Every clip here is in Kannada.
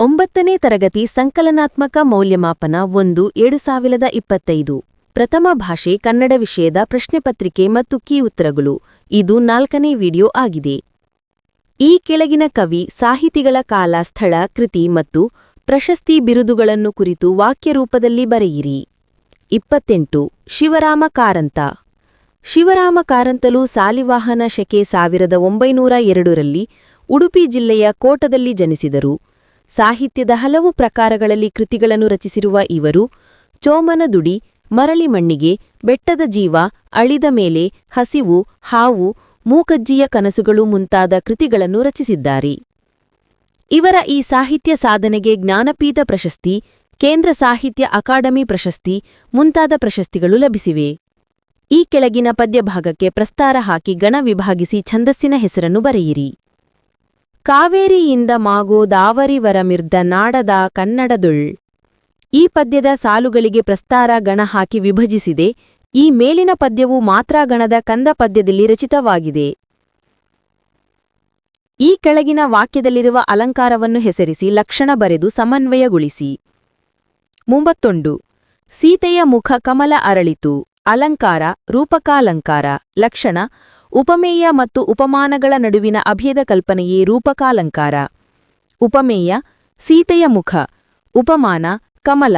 ಒಂಬತ್ತನೇ ತರಗತಿ ಸಂಕಲನಾತ್ಮಕ ಮೌಲ್ಯಮಾಪನ ಒಂದು, ಎರಡು ಸಾವಿರದ ಇಪ್ಪತ್ತೈದು. ಪ್ರಥಮ ಭಾಷೆ ಕನ್ನಡ ವಿಷಯದ ಪ್ರಶ್ನೆಪತ್ರಿಕೆ ಮತ್ತು ಕೀ ಉತ್ತರಗಳು. ಇದು ನಾಲ್ಕನೇ ವಿಡಿಯೋ ಆಗಿದೆ. ಈ ಕೆಳಗಿನ ಕವಿ ಸಾಹಿತಿಗಳ ಕಾಲ, ಸ್ಥಳ, ಕೃತಿ ಮತ್ತು ಪ್ರಶಸ್ತಿ ಬಿರುದುಗಳನ್ನು ಕುರಿತು ವಾಕ್ಯರೂಪದಲ್ಲಿ ಬರೆಯಿರಿ. ಇಪ್ಪತ್ತೆಂಟು. ಶಿವರಾಮ ಕಾರಂತ. ಶಿವರಾಮ ಕಾರಂತಲು ಸಾಲಿವಾಹನ ಶಕೆ ಸಾವಿರದ ಒಂಬೈನೂರ ಎರಡರಲ್ಲಿ ಉಡುಪಿ ಜಿಲ್ಲೆಯ ಕೋಟದಲ್ಲಿ ಜನಿಸಿದರು. ಸಾಹಿತ್ಯದ ಹಲವು ಪ್ರಕಾರಗಳಲ್ಲಿ ಕೃತಿಗಳನ್ನು ರಚಿಸಿರುವ ಇವರು ಚೋಮನದುಡಿ ಮರಳಿ ಮಣ್ಣಿಗೆ, ಬೆಟ್ಟದ ಜೀವ, ಅಳಿದ ಮೇಲೆ, ಹಸಿವು, ಹಾವು, ಮೂಕಜ್ಜಿಯ ಕನಸುಗಳು ಮುಂತಾದ ಕೃತಿಗಳನ್ನು ರಚಿಸಿದ್ದಾರೆ. ಇವರ ಈ ಸಾಹಿತ್ಯ ಸಾಧನೆಗೆ ಜ್ಞಾನಪೀಠ ಪ್ರಶಸ್ತಿ, ಕೇಂದ್ರ ಸಾಹಿತ್ಯ ಅಕಾಡೆಮಿ ಪ್ರಶಸ್ತಿ ಮುಂತಾದ ಪ್ರಶಸ್ತಿಗಳು ಲಭಿಸಿವೆ. ಈ ಕೆಳಗಿನ ಪದ್ಯಭಾಗಕ್ಕೆ ಪ್ರಸ್ತಾರ ಹಾಕಿ ಗಣ ವಿಭಾಗಿಸಿ ಛಂದಸ್ಸಿನ ಹೆಸರನ್ನು ಬರೆಯಿರಿ. ಕಾವೇರಿಯಿಂದ ಮಾಗೋ ದಾವರಿವರಮಿರ್ದ ನಾಡದ ಕನ್ನಡದುಳ್. ಈ ಪದ್ಯದ ಸಾಲುಗಳಿಗೆ ಪ್ರಸ್ತಾರ ಗಣ ಹಾಕಿ ವಿಭಜಿಸಿದೆ. ಈ ಮೇಲಿನ ಪದ್ಯವು ಮಾತ್ರಾಗಣದ ಕಂದ ಪದ್ಯದಲ್ಲಿ ರಚಿತವಾಗಿದೆ. ಈ ಕೆಳಗಿನ ವಾಕ್ಯದಲ್ಲಿರುವ ಅಲಂಕಾರವನ್ನು ಹೆಸರಿಸಿ ಲಕ್ಷಣ ಬರೆದು ಸಮನ್ವಯಗೊಳಿಸಿ. ಮೂವತ್ತೊಂದು ಸೀತೆಯ ಮುಖ ಕಮಲ ಅರಳಿತು. ಅಲಂಕಾರ, ರೂಪಕಾಲಂಕಾರ, ಲಕ್ಷಣ ಉಪಮೇಯ ಮತ್ತು ಉಪಮಾನಗಳ ನಡುವಿನ ಅಭೇದ ಕಲ್ಪನೆಯೇ ರೂಪಕಾಲಂಕಾರ. ಉಪಮೇಯ, ಸೀತೆಯ ಮುಖ. ಉಪಮಾನ, ಕಮಲ.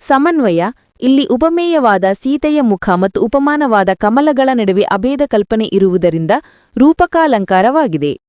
ಸಮನ್ವಯ, ಇಲ್ಲಿ ಉಪಮೇಯವಾದ ಸೀತೆಯ ಮುಖ ಮತ್ತು ಉಪಮಾನವಾದ ಕಮಲಗಳ ನಡುವೆ ಅಭೇದ ಕಲ್ಪನೆ ಇರುವುದರಿಂದ ರೂಪಕಾಲಂಕಾರವಾಗಿದೆ.